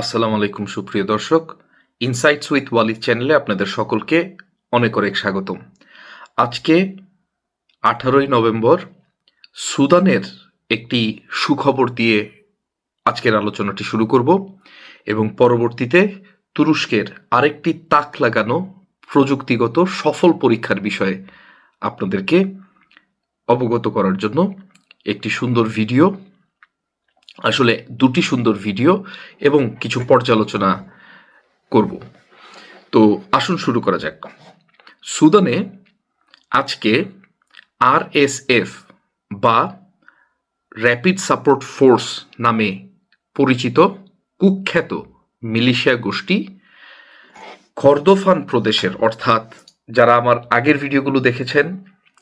আসসালামু আলাইকুম, সুপ্রিয় দর্শক। ইনসাইটস উইথ ওয়ালিদ চ্যানেলে আপনাদের সকলকে অনেক অনেক স্বাগতম। আজকে আঠারোই নভেম্বর, সুদানের একটি সুখবর দিয়ে আজকের আলোচনাটি শুরু করব এবং পরবর্তীতে তুরস্কের আরেকটি তাক লাগানো প্রযুক্তিগত সফল পরীক্ষার বিষয়ে আপনাদেরকে অবগত করার জন্য একটি সুন্দর ভিডিও আসলে দুটি সুন্দর ভিডিও এবং কিছু পর্যালোচনা করব। তো আসুন শুরু করা যাক। সুদানে আজকে আরএসএফ বা র্যাপিড সাপোর্ট ফোর্স নামে পরিচিত কুখ্যাত মিলিশিয়া গোষ্ঠী খর্দোফান প্রদেশের, অর্থাৎ যারা আমার আগের ভিডিওগুলো দেখেছেন,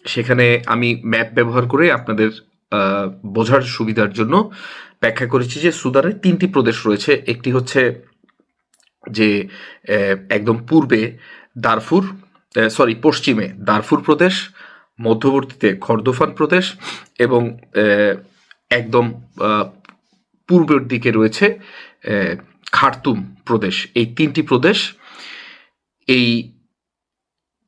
সেখানে আমি ম্যাপ ব্যবহার করে আপনাদের বোঝার সুবিধার জন্য ব্যাখ্যা করেছি যে সুদানে তিনটি প্রদেশ রয়েছে। একটি হচ্ছে যে একদম পূর্বে দারফুর সরি, পশ্চিমে দারফুর প্রদেশ, মধ্যবর্তীতে খর্দোফান প্রদেশ এবং একদম পূর্বের দিকে রয়েছে খার্তুম প্রদেশ। এই তিনটি প্রদেশ এই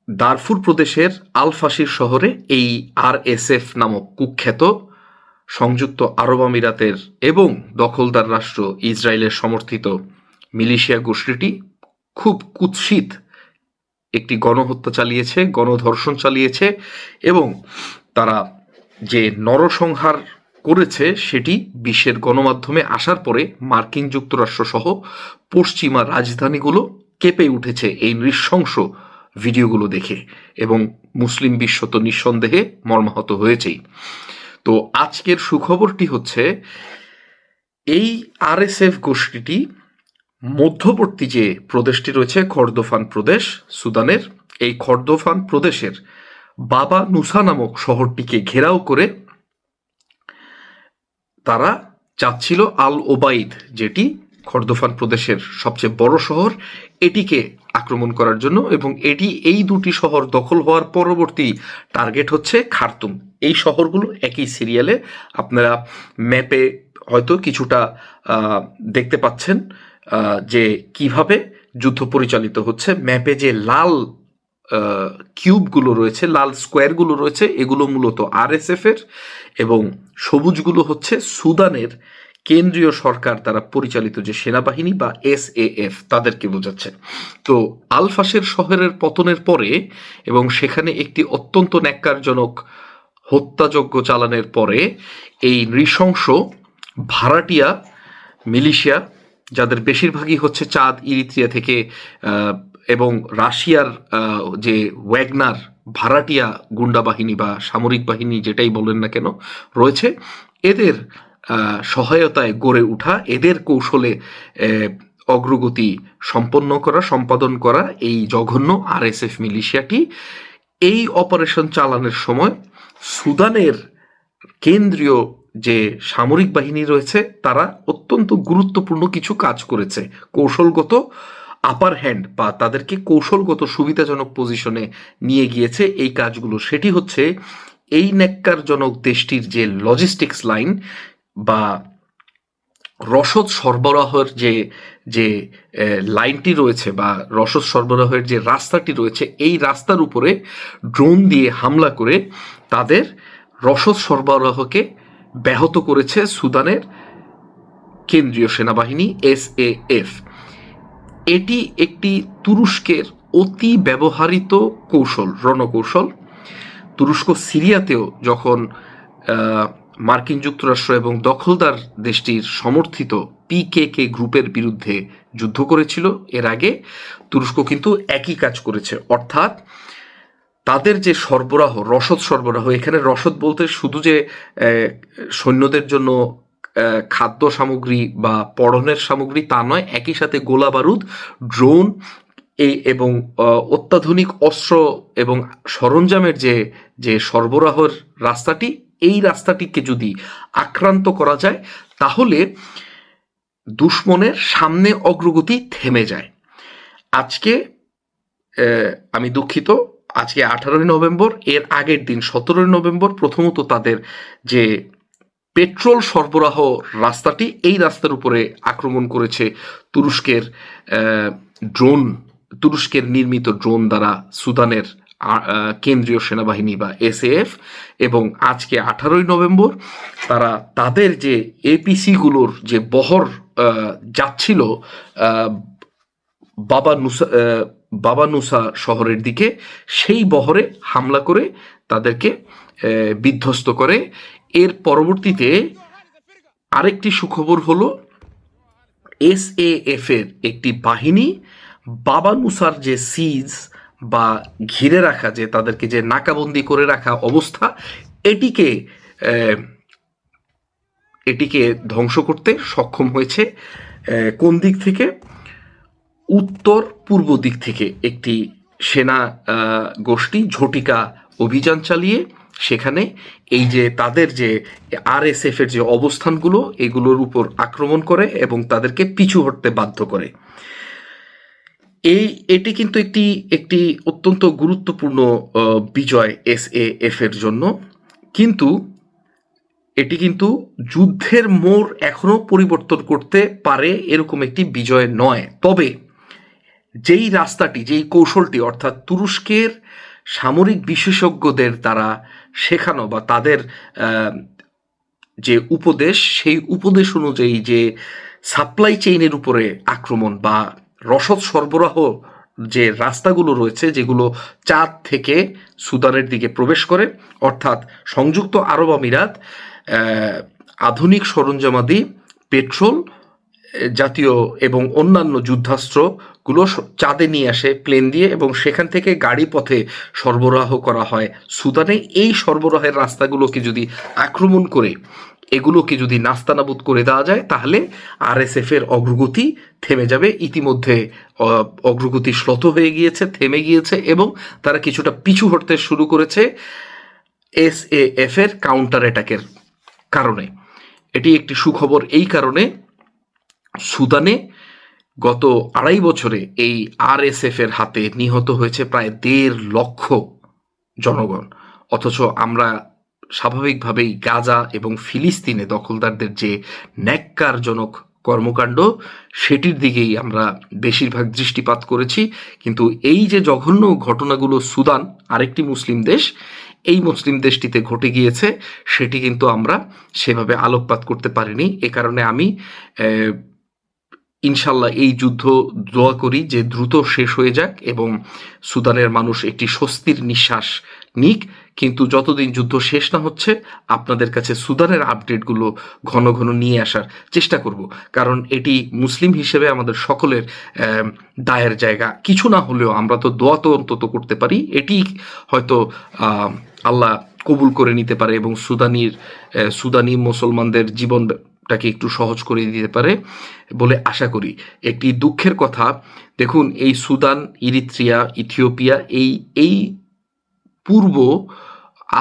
দারফুর প্রদেশের আলফাসির শহরে এই আর এস এফ নামক কুখ্যাত সংযুক্ত আরব আমিরাতের এবং দখলদার রাষ্ট্র ইসরায়েলের সমর্থিত মিলিশিয়া গোষ্ঠীটি খুব কুৎসিত একটি গণহত্যা চালিয়েছে, গণধর্ষণ চালিয়েছে এবং তারা যে নরসংহার করেছে সেটি বিশ্বের গণমাধ্যমে আসার পরে মার্কিন যুক্তরাষ্ট্র সহ পশ্চিমা রাজধানীগুলো কেঁপে উঠেছে এই নৃশংস ভিডিওগুলো দেখে এবং মুসলিম বিশ্ব তো নিঃসন্দেহে মর্মাহত হয়েছেই। তো আজকের সুখবরটি হচ্ছে, এই আরএসএফ গোষ্ঠীটি মধ্যবর্তী যে প্রদেশটি রয়েছে, খর্দোফান প্রদেশ, সুদানের, এই খর্দোফান প্রদেশের বাবা নুসা নামক শহরটিকে ঘেরাও করে তারা চাচ্ছিল আল ওবাইদ, যেটি খর্দোফান প্রদেশের সবচেয়ে বড় শহর, এটিকে আক্রমণ করার জন্য এবং এটি এই দুটি শহর দখল হওয়ার পরবর্তী টার্গেট হচ্ছে খার্তুম। এই শহরগুলো একই সিরিয়ালে আপনারা ম্যাপে হয়তো কিছুটা দেখতে পাচ্ছেন যে কীভাবে যুদ্ধ পরিচালিত হচ্ছে। ম্যাপে যে লাল কিউবগুলো রয়েছে, লাল স্কোয়ারগুলো রয়েছে, এগুলো মূলত আরএসএফ এর এবং সবুজগুলো হচ্ছে সুদানের কেন্দ্রীয় সরকার দ্বারা পরিচালিত যে সেনাবাহিনী বা এস এফ তাদেরকে বোঝাচ্ছে। তো আলফাসের শহরের পতনের পরে এবং সেখানে একটি অত্যন্ত ন্যাক্কারজনক হত্যাযজ্ঞ চালানোর পরে এই নৃশংস ভাড়াটিয়া মিলিশিয়া, যাদের বেশিরভাগই হচ্ছে চাঁদ, ইরিত্রিয়া থেকে এবং রাশিয়ার যে ওয়াগনার ভাড়াটিয়া গুন্ডা বাহিনী বা সামরিক বাহিনী যেটাই বলেন না কেন, রয়েছে। এদের সহায়তায় গড়ে ওঠা, এদের কৌশলে অগ্রগতি সম্পন্ন করা, সম্পাদন করা এই জঘন্য আরএসএফ মিলিশিয়াটি। এই অপারেশন চালানোর সময় সুদানের কেন্দ্রীয় যে সামরিক বাহিনী রয়েছে, তারা অত্যন্ত গুরুত্বপূর্ণ কিছু কাজ করেছে। কৌশলগত আপার হ্যান্ড বা তাদেরকে কৌশলগত সুবিধাজনক পজিশনে নিয়ে গিয়েছে এই কাজগুলো। সেটি হচ্ছে এই ন্যাক্কারজনক দেশটির যে লজিস্টিক্স লাইন বা রসদ সরবরাহের যে যে লাইনটি রয়েছে বা রসদ সরবরাহের যে রাস্তাটি রয়েছে, এই রাস্তার উপরে ড্রোন দিয়ে হামলা করে তাদের রসদ সরবরাহকে ব্যাহত করেছে সুদানের কেন্দ্রীয় সেনাবাহিনী, এস এফ। এটি একটি তুরস্কের অতি ব্যবহৃত কৌশল, রণকৌশল। তুরস্ক সিরিয়াতেও যখন মার্কিন যুক্তরাষ্ট্র এবং দখলদার দেশটির সমর্থিত পিকেকে গ্রুপের বিরুদ্ধে যুদ্ধ করেছিল। এর আগে তুরস্ক কিন্তু একই কাজ করেছে। অর্থাৎ তাদের যে সরবরাহ, রসদ সরবরাহ, এখানে রসদ বলতে শুধু যে সৈন্যদের জন্য খাদ্য সামগ্রী বা পড়নের সামগ্রী তা নয়, একই সাথে গোলা বারুদ, ড্রোন এবং অত্যাধুনিক অস্ত্র এবং সরঞ্জামের যে যে সরবরাহের রাস্তাটি এই রাস্তাটিকে যদি আক্রান্ত করা যায়, তাহলে দুশ্মনের সামনে অগ্রগতি থেমে যায়। আজকে আমি দুঃখিত, আজকে আঠারোই নভেম্বর, এর আগের দিন সতেরোই নভেম্বর, প্রথমত তাদের যে পেট্রোল সরবরাহ রাস্তাটি, এই রাস্তার উপরে আক্রমণ করেছে তুরস্কের ড্রোন, তুরস্কের নির্মিত ড্রোন দ্বারা সুদানের কেন্দ্রীয় সেনাবাহিনী বা এসএএফ এবং আজকে আঠারোই নভেম্বর তারা তাদের যে এপিসি গুলোর যে বহর যাচ্ছিল বাবা নুসা বাবা নুসা শহরের দিকে, সেই বহরে হামলা করে তাদেরকে বিধ্বস্ত করে। এর পরবর্তীতে আরেকটি সুখবর হলো এস এর একটি বাহিনী বাবা নুসার যে সিজ বা ঘিরে রাখা যে তাদেরকে যে নাকাবন্দি করে রাখা অবস্থা, এটিকে এটিকে ধ্বংস করতে সক্ষম হয়েছে কোন দিক থেকে? উত্তর পূর্ব দিক থেকে একটি সেনা গোষ্ঠী ঝটিকা অভিযান চালিয়ে সেখানে এই যে তাদের যে আর আরএসএফ এর যে অবস্থানগুলো, এগুলোর উপর আক্রমণ করে এবং তাদেরকে পিছু হটতে বাধ্য করে। এই, এটি কিন্তু একটি একটি অত্যন্ত গুরুত্বপূর্ণ বিজয় এস এ এফ এর জন্য। কিন্তু এটি কিন্তু যুদ্ধের মোড় এখনও পরিবর্তন করতে পারে এরকম একটি বিজয় নয়। তবে যেই রাস্তাটি, যেই কৌশলটি, অর্থাৎ তুরস্কের সামরিক বিশেষজ্ঞদের দ্বারা শেখানো বা তাদের যে উপদেশ, সেই উপদেশ অনুযায়ী যে সাপ্লাই চেইনের উপরে আক্রমণ বা রসদ সরবরাহ যে রাস্তাগুলো রয়েছে, যেগুলো চাঁদ থেকে সুদানের দিকে প্রবেশ করে, অর্থাৎ সংযুক্ত আরব আমিরাত আধুনিক সরঞ্জামাদি, পেট্রোল জাতীয় এবং অন্যান্য যুদ্ধাস্ত্রগুলো চাঁদে নিয়ে আসে, প্লেন দিয়ে, এবং সেখান থেকে গাড়ি পথে সরবরাহ করা হয় সুদানে। এই সরবরাহের রাস্তাগুলোকে যদি আক্রমণ করে এগুলোকে যদি নাস্তানাবুদ করে দেওয়া যায়, তাহলে আরএসএফ এর অগ্রগতি থেমে যাবে। ইতিমধ্যে অগ্রগতি শ্লথ হয়ে গিয়েছে, থেমে গিয়েছে এবং তারা কিছুটা পিছু হটতে শুরু করেছে এস এ এফ এর কাউন্টার অ্যাটাকের কারণে। এটি একটি সুখবর এই কারণে, সুদানে গত আড়াই বছরে এই আর আরএসএফ এর হাতে নিহত হয়েছে প্রায় দেড় লক্ষ জনগণ। অথচ আমরা স্বাভাবিকভাবেই গাজা এবং ফিলিস্তিনে দখলদারদের যে ন্যাক্কারজনক কর্মকাণ্ড, সেটির দিকেই আমরা বেশিরভাগ দৃষ্টিপাত করেছি। কিন্তু এই যে জঘন্য ঘটনাগুলো সুদান, আরেকটি মুসলিম দেশ, এই মুসলিম দেশটিতে ঘটে গিয়েছে, সেটি কিন্তু আমরা সেভাবে আলোকপাত করতে পারিনি। এ কারণে আমি ইনশাল্লাহ এই যুদ্ধ দোয়া করি যে দ্রুত শেষ হয়ে যাক এবং সুদানের মানুষ একটি স্বস্তির নিঃশ্বাস নিক। কিন্তু যতদিন যুদ্ধ শেষ না হচ্ছে, আপনাদের কাছে সুদানের আপডেটগুলো ঘন ঘন নিয়ে আসার চেষ্টা করব। কারণ এটি মুসলিম হিসেবে আমাদের সকলের দায়ের জায়গা। কিছু না হলেও আমরা তো দোয়া তো অন্তত করতে পারি। এটি হয়তো আল্লাহ কবুল করে নিতে পারে এবং সুদানির সুদানি মুসলমানদের জীবন জীবনটাকে একটু সহজ করে দিতে পারে বলে আশা করি। একটি দুঃখের কথা, দেখুন এই সুদান, ইরিত্রিয়া, ইথিওপিয়া, এই এই পূর্ব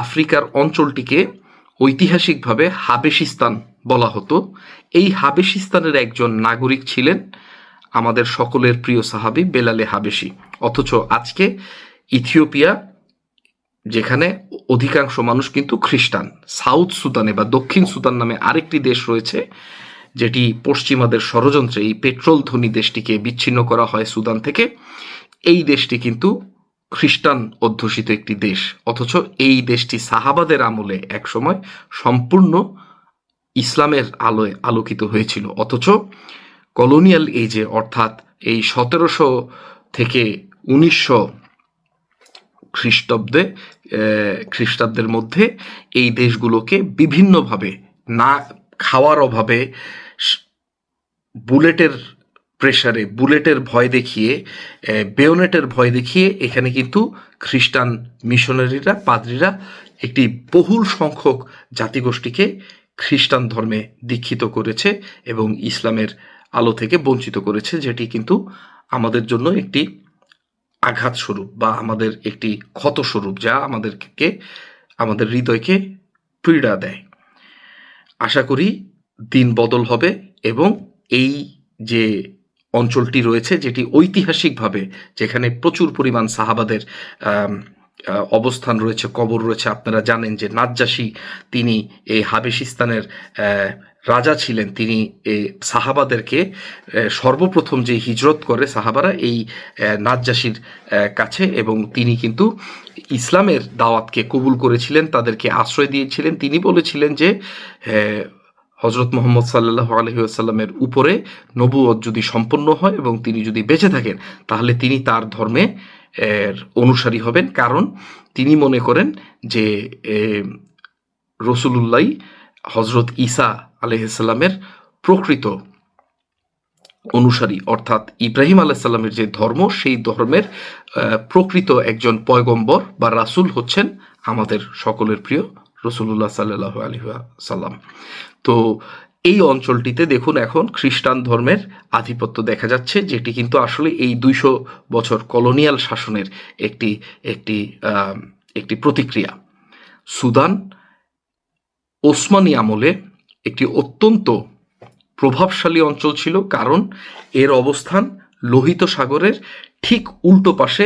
আফ্রিকার অঞ্চলটিকে ঐতিহাসিকভাবে হাবেশিস্তান বলা হতো। এই হাবেশিস্তানের একজন নাগরিক ছিলেন আমাদের সকলের প্রিয় সাহাবি বেলালে হাবেশি। অথচ আজকে ইথিওপিয়া, যেখানে অধিকাংশ মানুষ কিন্তু খ্রিস্টান, সাউথ সুদানে বা দক্ষিণ সুদান নামে আরেকটি দেশ রয়েছে, যেটি পশ্চিমাদের ষড়যন্ত্রে এই পেট্রোল ধনী দেশটিকে বিচ্ছিন্ন করা হয় সুদান থেকে। এই দেশটি কিন্তু খ্রিস্টান অধ্যুষিত একটি দেশ, অথচ এই দেশটি সাহাবাদের আমলে একসময় সম্পূর্ণ ইসলামের আলোয় আলোকিত হয়েছিল, অথচ কলোনিয়াল এজে, অর্থাৎ এই সতেরোশো থেকে উনিশশো খ্রিস্টাব্দে খ্রিস্টাব্দের মধ্যে এই দেশগুলোকে বিভিন্নভাবে না, খাওয়ার অভাবে বুলেটের প্রেসারে বুলেটের ভয় দেখিয়ে আহ, বেয়োনেটের ভয় দেখিয়ে এখানে কিন্তু খ্রিস্টান মিশনারিরা পাদ্রীরা একটি বহুল সংখ্যক জাতিগোষ্ঠীকে খ্রিস্টান ধর্মে দীক্ষিত করেছে এবং ইসলামের আলো থেকে বঞ্চিত করেছে যেটি কিন্তু আমাদের জন্য একটি আঘাত স্বরূপ বা আমাদের একটি ক্ষত স্বরূপ যা আমাদেরকে আমাদের হৃদয়কে পীড়া দেয়। আশা করি দিন বদল হবে এবং এই যে অঞ্চলটি রয়েছে যেটি ঐতিহাসিকভাবে যেখানে প্রচুর পরিমাণ সাহাবাদের অবস্থান রয়েছে, কবর রয়েছে। আপনারা জানেন যে নাজ্জাসী তিনি এই হাবেশিস্তানের রাজা ছিলেন। তিনি সাহাবাদেরকে সর্বপ্রথম যে হিজরত করে সাহাবারা এই নাজ্জাসীর কাছে এবং তিনি কিন্তু ইসলামের দাওয়াতকে কবুল করেছিলেন, তাদেরকে আশ্রয় দিয়েছিলেন। তিনি বলেছিলেন যে হজরত মোহাম্মদ সাল্লাহ আলহিউসাল্লামের উপরে নবুয়ত যদি সম্পন্ন হয় এবং তিনি যদি বেঁচে থাকেন, তাহলে তিনি তার ধর্মে এর অনুসারী হবেন। কারণ তিনি মনে করেন যে রসুলুল্লাহ হজরত ঈসা আলহিসাল্লামের প্রকৃত অনুসারী। অর্থাৎ ইব্রাহিম আলাইসাল্লামের যে ধর্ম, সেই ধর্মের প্রকৃত একজন পয়গম্বর বা রাসূল হচ্ছেন আমাদের সকলের প্রিয় রসুল্লাহ সাল্লাহ আলী সাল্লাম তো এই অঞ্চলটিতে দেখুন এখন খ্রিস্টান ধর্মের আধিপত্য দেখা যাচ্ছে, যেটি কিন্তু আসলে এই দুইশো বছর কলোনিয়াল শাসনের একটি একটি একটি প্রতিক্রিয়া। সুদান ওসমানী আমলে একটি অত্যন্ত প্রভাবশালী অঞ্চল ছিল, কারণ এর অবস্থান লোহিত সাগরের ঠিক উল্টো পাশে,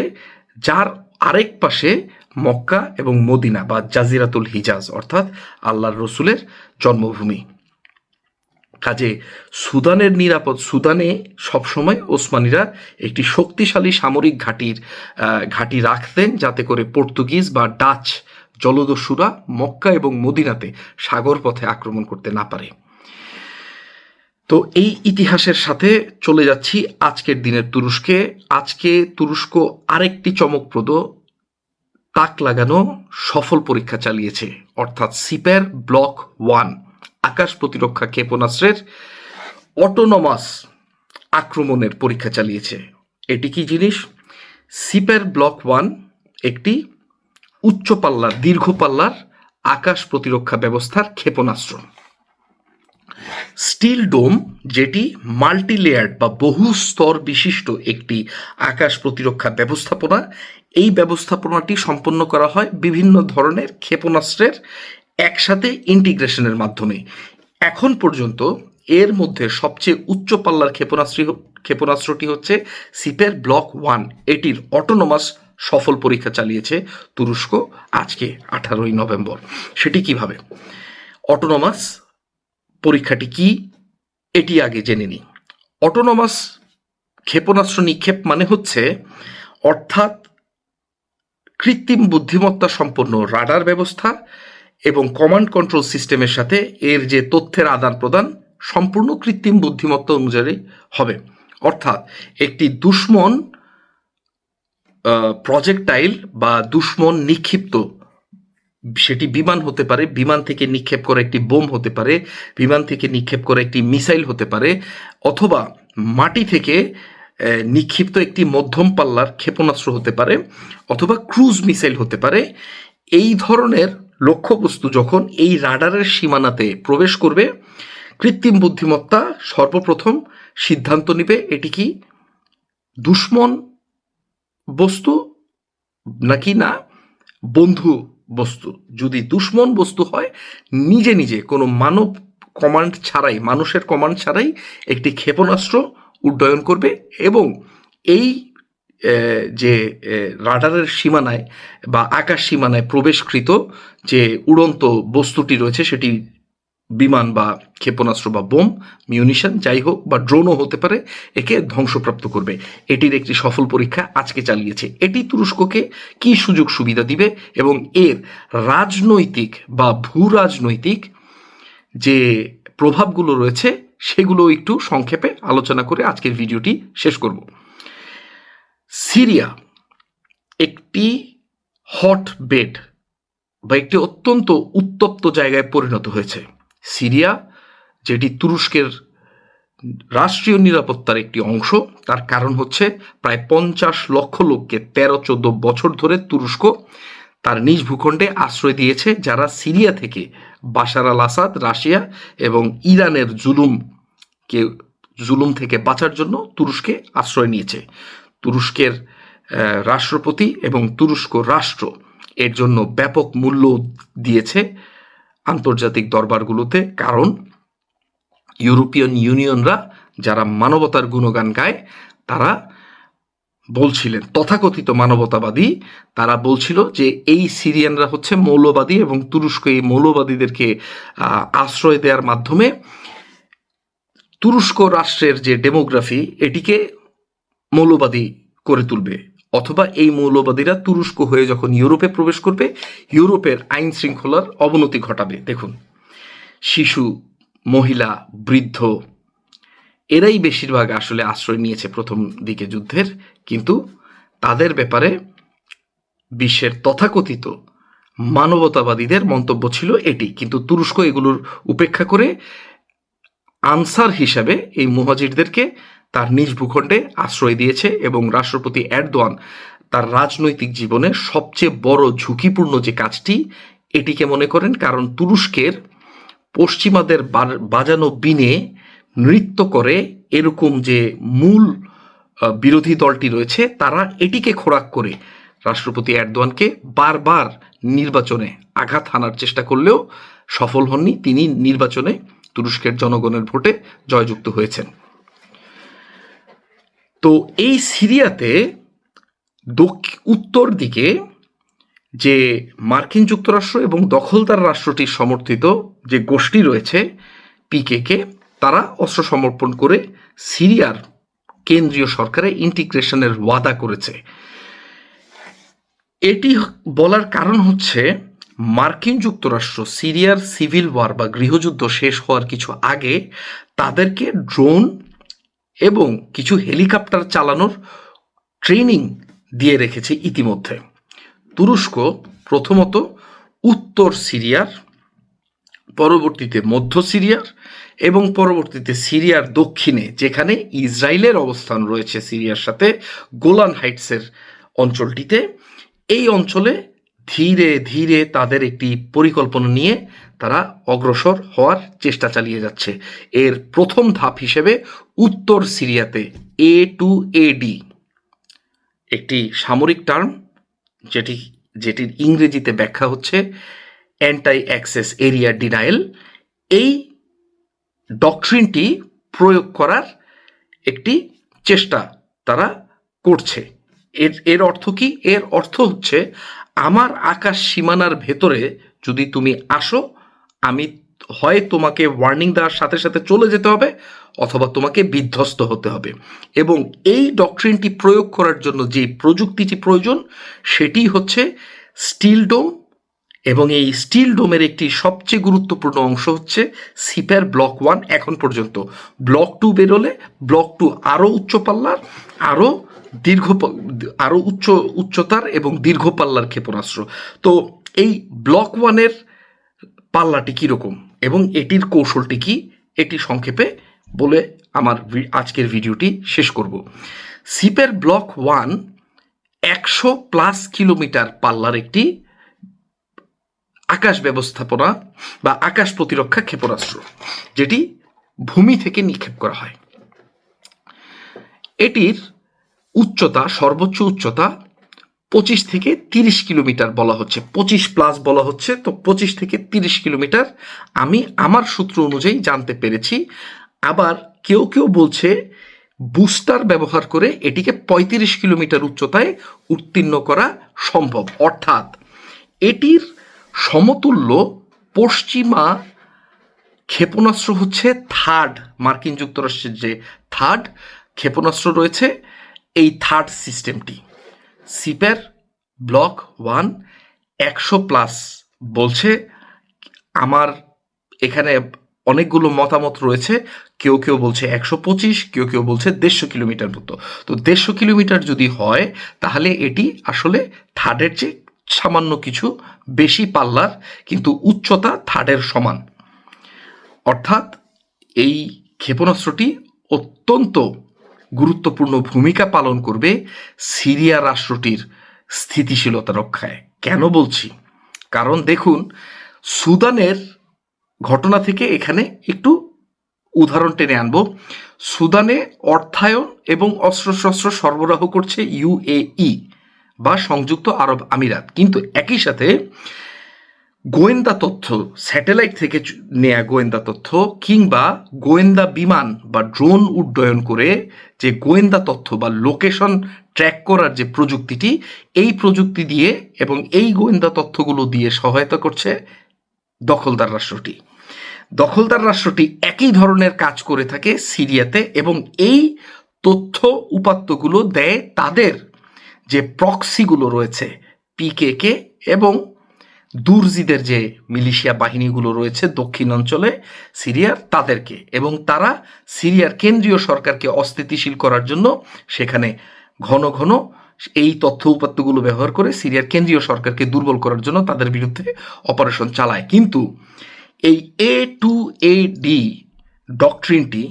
যার আরেক পাশে মক্কা এবং মদিনা বা জাজিরাতুল হিজাজ, অর্থাৎ আল্লাহর রসুলের জন্মভূমি। কাজে সুদানের নিরাপদ সুদানে সবসময় ওসমানীরা একটি শক্তিশালী সামরিক ঘাঁটির ঘাঁটি রাখতেন যাতে করে পর্তুগিজ বা ডাচ জলদস্যুরা মক্কা এবং মদিনাতে সাগর পথে আক্রমণ করতে না পারে। তো এই ইতিহাসের সাথে চলে যাচ্ছি আজকের দিনের তুরস্কে। আজকে তুরস্ক আরেকটি চমকপ্রদ তাক লাগানো সফল পরীক্ষা চালিয়েছে, অর্থাৎ সিপের ব্লক ওয়ান, আকাশ প্রতিরক্ষা ক্ষেপণাস্ত্রের অটোনমাস আক্রমণের পরীক্ষা চালিয়েছে। এটি কি জিনিস? সিপের ব্লক ওয়ান একটি উচ্চ পাল্লার, দীর্ঘ পাল্লার আকাশ প্রতিরক্ষা ব্যবস্থার ক্ষেপণাস্ত্র। স্টিল ডোম, যেটি মাল্টি লেয়ার্ড বা বহু স্তর বিশিষ্ট একটি আকাশ প্রতিরক্ষা ব্যবস্থাপনা এই ব্যবস্থাপনাটি সম্পন্ন করা হয় বিভিন্ন ধরনের ক্ষেপণাস্ত্রের একসাথে ইন্টিগ্রেশনের মাধ্যমে। এখন পর্যন্ত এর মধ্যে সবচেয়ে উচ্চ পাল্লার ক্ষেপণাস্ত্র ক্ষেপণাস্ত্রটি হচ্ছে সিপের ব্লক ওয়ান। এটির অটোনোমাস সফল পরীক্ষা চালিয়েছে তুরস্ক আজকে আঠারোই নভেম্বর। সেটি কীভাবে? অটোনোমাস পরীক্ষাটি কি? এটি আগে জেনে নিই। অটোনোমাস ক্ষেপণাস্ত্র নিক্ষেপ মানে হচ্ছে অর্থাৎ কৃত্রিম বুদ্ধিমত্তা সম্পন্ন রাডার ব্যবস্থা এবং কমান্ড কন্ট্রোল সিস্টেমের সাথে এর যে তথ্যের আদান প্রদান সম্পূর্ণ কৃত্রিম বুদ্ধিমত্তা অনুযায়ী হবে। অর্থাৎ একটি দুশ্মন প্রজেক্টাইল বা দুশ্মন নিক্ষিপ্ত, সেটি বিমান হতে পারে, বিমান থেকে নিক্ষেপ করা একটি বোম হতে পারে, বিমান থেকে নিক্ষেপ করা একটি মিসাইল হতে পারে, অথবা মাটি থেকে নিক্ষিপ্ত একটি মধ্যম পাল্লার ক্ষেপণাস্ত্র হতে পারে অথবা ক্রুজ মিসাইল হতে পারে। এই ধরনের লক্ষ্যবস্তু যখন এই রাডারের সীমানাতে প্রবেশ করবে, কৃত্রিম বুদ্ধিমত্তা সর্বপ্রথম সিদ্ধান্ত নেবে এটি কি দুশ্মন বস্তু নাকি না বন্ধু বস্তু। যদি দুশ্মন বস্তু হয়, নিজে নিজে কোনো মানব কমান্ড ছাড়াই, মানুষের কমান্ড ছাড়াই একটি ক্ষেপণাস্ত্র উড্ডয়ন করবে এবং এই যে রাডারের সীমানায় বা আকাশ সীমানায় প্রবেশকৃত যে উড়ন্ত বস্তুটি রয়েছে সেটি বিমান বা ক্ষেপণাস্ত্র বা বোম মিউনিশন যাই হোক বা ড্রোনও হতে পারে, একে ধ্বংসপ্রাপ্ত করবে। এটির একটি সফল পরীক্ষা আজকে চালিয়েছে। এটি তুরস্ককে কি সুযোগ সুবিধা দিবে এবং এর রাজনৈতিক বা ভূ রাজনৈতিক যে প্রভাবগুলো রয়েছে সেগুলো একটু সংক্ষেপে আলোচনা করে আজকের ভিডিওটি শেষ করব। সিরিয়া একটি হট বেড বা একটি অত্যন্ত উত্তপ্ত জায়গায় পরিণত হয়েছে। সিরিয়া, যেটি তুরস্কের রাষ্ট্রীয় নিরাপত্তার একটি অংশ, তার কারণ হচ্ছে প্রায় পঞ্চাশ লক্ষ লোককে তেরো চোদ্দ বছর ধরে তুরস্ক তার নিজ ভূখণ্ডে আশ্রয় দিয়েছে যারা সিরিয়া থেকে। বাশার আল আসাদ, রাশিয়া এবং ইরানের জুলুমকে জুলুম থেকে বাঁচার জন্য তুরস্কে আশ্রয় নিয়েছে। তুরস্কের রাষ্ট্রপতি এবং তুরস্ক রাষ্ট্র এর জন্য ব্যাপক মূল্য দিয়েছে আন্তর্জাতিক দরবারগুলোতে, কারণ ইউরোপিয়ান ইউনিয়নরা যারা মানবতার গুণগান গায়, তারা বলছিলেন। তথাকথিত মানবতাবাদী, তারা বলছিল যে এই সিরিয়ানরা হচ্ছে মৌলবাদী এবং তুরস্ক এই মৌলবাদীদেরকে আশ্রয় দেওয়ার মাধ্যমে তুরস্ক রাষ্ট্রের যে ডেমোগ্রাফি, এটিকে মৌলবাদী করে তুলবে। অথবা এই মৌলবাদীরা তুরস্ক হয়ে যখন ইউরোপে প্রবেশ করবে, ইউরোপের আইন শৃঙ্খলার অবনতি ঘটাবে। দেখুন, শিশু, মহিলা, বৃদ্ধ এরাই বেশিরভাগ আসলে আশ্রয় নিয়েছে প্রথম দিকে যুদ্ধের, কিন্তু তাদের ব্যাপারে বিশ্বের তথাকথিত মানবতাবাদীদের মন্তব্য ছিল এটি। কিন্তু তুরস্ক এগুলোর উপেক্ষা করে আনসার হিসাবে এই মুহাজিরদেরকে তার নিজ ভূখণ্ডে আশ্রয় দিয়েছে এবং রাষ্ট্রপতি এরদোয়ান তার রাজনৈতিক জীবনের সবচেয়ে বড় ঝুঁকিপূর্ণ যে কাজটি, এটিকে মনে করেন কারণ তুরস্কের পশ্চিমাদের বাজানো বিনে নৃত্য করে এরকম যে মূল বিরোধী দলটি রয়েছে, তারা এটিকে খোরাক করে রাষ্ট্রপতি এরদোয়ানকে বারবার নির্বাচনে আঘাত হানার চেষ্টা করলেও সফল হননি। তিনি নির্বাচনে তুরস্কের জনগণের ভোটে জয়যুক্ত হয়েছেন। তো এই সিরিয়াতে উত্তর দিকে যে মার্কিন যুক্তরাষ্ট্র এবং দখলদার রাষ্ট্রটির সমর্থিত যে গোষ্ঠী রয়েছে, পিকেকে তারা অস্ত্র সমর্পণ করে সিরিয়ার কেন্দ্রীয় সরকারে ইন্টিগ্রেশনের ওয়াদা করেছে। এটি বলার কারণ হচ্ছে, মার্কিন যুক্তরাষ্ট্র সিরিয়ার সিভিল ওয়ার বা গৃহযুদ্ধ শেষ হওয়ার কিছু আগে তাদেরকে ড্রোন এবং কিছু হেলিকপ্টার চালানোর ট্রেনিং দিয়ে রেখেছে ইতিমধ্যে। তুরস্ক প্রথমত উত্তর সিরিয়ার, পরবর্তীতে মধ্য সিরিয়ার এবং পরবর্তীতে সিরিয়ার দক্ষিণে, যেখানে ইসরায়েলের অবস্থান রয়েছে সিরিয়ার সাথে, গোলান হাইটসের অঞ্চলটিতে। এই অঞ্চলে ধীরে ধীরে তাদের একটি পরিকল্পনা নিয়ে তারা অগ্রসর হওয়ার চেষ্টা চালিয়ে যাচ্ছে। এর প্রথম ধাপ হিসেবে উত্তর সিরিয়াতে এ টু এডি একটি সামরিক টার্ম, যেটি, যেটির ইংরেজিতে ব্যাখ্যা হচ্ছে অ্যান্টাই অ্যাক্সেস এরিয়া ডিনাইল এই ডকট্রিনটি প্রয়োগ করার একটি চেষ্টা তারা করছে। এর এর অর্থ কি? এর অর্থ হচ্ছে, আমার আকাশ সীমানার ভেতরে যদি তুমি আসো, আমি হয় তোমাকে ওয়ার্নিং দেওয়ার সাথে সাথে চলে যেতে হবে, অথবা তোমাকে বিধ্বস্ত হতে হবে। এবং এই ডকট্রিনটি প্রয়োগ করার জন্য যে প্রযুক্তিটি প্রয়োজন, সেটি হচ্ছে স্টিল ডোম এবং এই স্টিল ডোমের একটি সবচেয়ে গুরুত্বপূর্ণ অংশ হচ্ছে সিপের ব্লক ওয়ান এখন পর্যন্ত। ব্লক টু বেরোলে ব্লক টু আরও উচ্চ পাল্লার আরও দীর্ঘ আরও উচ্চ উচ্চতার এবং দীর্ঘ পাল্লার ক্ষেপণাস্ত্র। তো এই ব্লক ওয়ানের পাল্লাটি কীরকম এবং এটির কৌশলটি কি, এটি সংক্ষেপে বলে আমার আজকের ভিডিওটি শেষ করব। সিপের ব্লক ওয়ান একশো প্লাস কিলোমিটার পাল্লার একটি আকাশ ব্যবস্থাপনা বা আকাশ প্রতিরক্ষা ক্ষেপণাস্ত্র, যেটি ভূমি থেকে নিক্ষেপ করা হয়। এটির উচ্চতা, সর্বোচ্চ উচ্চতা পঁচিশ থেকে তিরিশ কিলোমিটার বলা হচ্ছে। পঁচিশ প্লাস বলা হচ্ছে, তো পঁচিশ থেকে তিরিশ কিলোমিটার আমি আমার সূত্র অনুযায়ী জানতে পেরেছি। আবার কেউ কেউ বলছে, বুস্টার ব্যবহার করে এটিকে পঁয়ত্রিশ কিলোমিটার উচ্চতায় উত্তীর্ণ করা সম্ভব। অর্থাৎ, এটির সমতুল্য পশ্চিমা ক্ষেপণাস্ত্র হচ্ছে থার্ড, মার্কিন যুক্তরাষ্ট্রের যে থার্ড ক্ষেপণাস্ত্র রয়েছে, এই থার্ড সিস্টেমটি। সিপের ব্লক ওয়ান একশো প্লাস বলছে, আমার এখানে অনেকগুলো মতামত রয়েছে, কেউ কেউ বলছে একশো পঁচিশ, কেউ কেউ বলছে দেড়শো কিলোমিটার মতো। তো দেড়শো কিলোমিটার যদি হয়, তাহলে এটি আসলে থার্ডের চেয়ে সামান্য কিছু বেশি পাল্লার কিন্তু উচ্চতা থার্ডের সমান। অর্থাৎ এই ক্ষেপণাস্ত্রটি অত্যন্ত গুরুত্বপূর্ণ ভূমিকা পালন করবে সিরিয়া রাষ্ট্রটির স্থিতিশীলতা রক্ষায়। কেন বলছি? কারণ দেখুন, সুদানের ঘটনা থেকে এখানে একটু উদাহরণ টেনে আনব। সুদানে অর্থায়ন এবং অস্ত্রশস্ত্র সরবরাহ করছে ইউএই বা সংযুক্ত আরব আমিরাত। কিন্তু একই সাথে গোয়েন্দা তথ্য, স্যাটেলাইট থেকে নেয়া গোয়েন্দা তথ্য কিংবা গোয়েন্দা বিমান বা ড্রোন উড্ডয়ন করে যে গোয়েন্দা তথ্য বা লোকেশন ট্র্যাক করার যে প্রযুক্তিটি, এই প্রযুক্তি দিয়ে এবং এই গোয়েন্দা তথ্যগুলো দিয়ে সহায়তা করছে দখলদার রাষ্ট্রটি। দখলদার রাষ্ট্রটি একই ধরনের কাজ করে থাকে সিরিয়াতে এবং এই তথ্য উপাত্তগুলো দেয় তাদের যে প্রক্সিগুলো রয়েছে পিকেকে এবং দুর্জিদের যে মিলিশিয়া বাহিনীগুলো রয়েছে দক্ষিণ অঞ্চলে সিরিয়ার, তাদেরকে এবং তারা সিরিয়ার কেন্দ্রীয় সরকারকে অস্থিতিশীল করার জন্য সেখানে ঘন ঘন এই তথ্য উপাত্তগুলো ব্যবহার করে সিরিয়ার কেন্দ্রীয় সরকারকে দুর্বল করার জন্য তাদের বিরুদ্ধে অপারেশন চালায়। কিন্তু এই এ টু এ ডি ডকট্রিনটি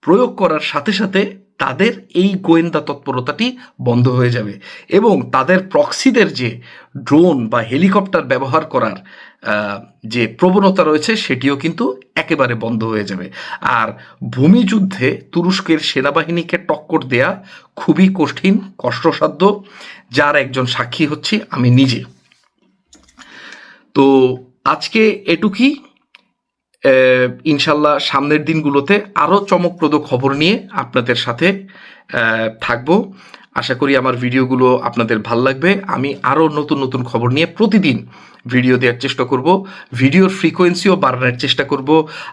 প্রয়োগ করার সাথে সাথে তাদের এই গোয়েন্দা তৎপরতাটি বন্ধ হয়ে যাবে এবং তাদের প্রক্সিদের যে ড্রোন বা হেলিকপ্টার ব্যবহার করার যে প্রবণতা রয়েছে সেটিও কিন্তু একেবারে বন্ধ হয়ে যাবে। আর ভূমিযুদ্ধে তুরস্কের সেনাবাহিনীকে টক্কর দেয়া খুবই কঠিন, কষ্টসাধ্য, যার একজন সাক্ষী হচ্ছি আমি নিজে। তো আজকে এটুকুই। ইনশাল্লাহ সামনের দিনগুলোতে আরও চমকপ্রদ খবর নিয়ে আপনাদের সাথে থাকব। আশা করি আমার ভিডিওগুলো আপনাদের ভালো লাগবে। আমি আরও নতুন নতুন খবর নিয়ে প্রতিদিন ভিডিও দেওয়ার চেষ্টা করব। ভিডিওর ফ্রিকোয়েন্সিও বাড়ানোর চেষ্টা করব।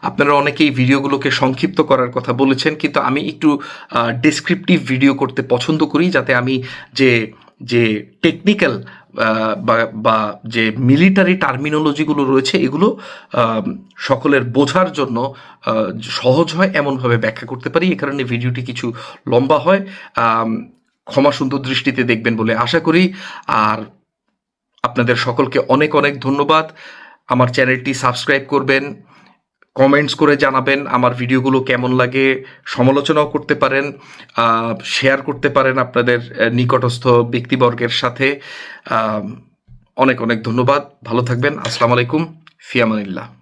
আপনারা অনেকেই ভিডিওগুলোকে সংক্ষিপ্ত করার কথা বলেছেন, কিন্তু আমি একটু ডেসক্রিপটিভ ভিডিও করতে পছন্দ করি, যাতে আমি যে যে টেকনিক্যাল বা যে মিলিটারি টার্মিনোলজিগুলো রয়েছে, এগুলো সকলের বোঝার জন্য সহজ হয়, এমনভাবে ব্যাখ্যা করতে পারি। এ কারণে ভিডিওটি কিছু লম্বা হয়। ক্ষমা সুন্দর দৃষ্টিতে দেখবেন বলে আশা করি। আর আপনাদের সকলকে অনেক অনেক ধন্যবাদ। আমার চ্যানেলটি সাবস্ক্রাইব করবেন। কমেন্টস করে জানাবেন, আমার ভিডিওগুলো কেমন লাগে, সমালোচনাও করতে পারেন শেয়ার করতে পারেন আপনাদের নিকটস্থ ব্যক্তিবর্গের সাথে। অনেক অনেক ধন্যবাদ, ভালো থাকবেন, আসসালামু আলাইকুম ফিয়ামানিল্লাহ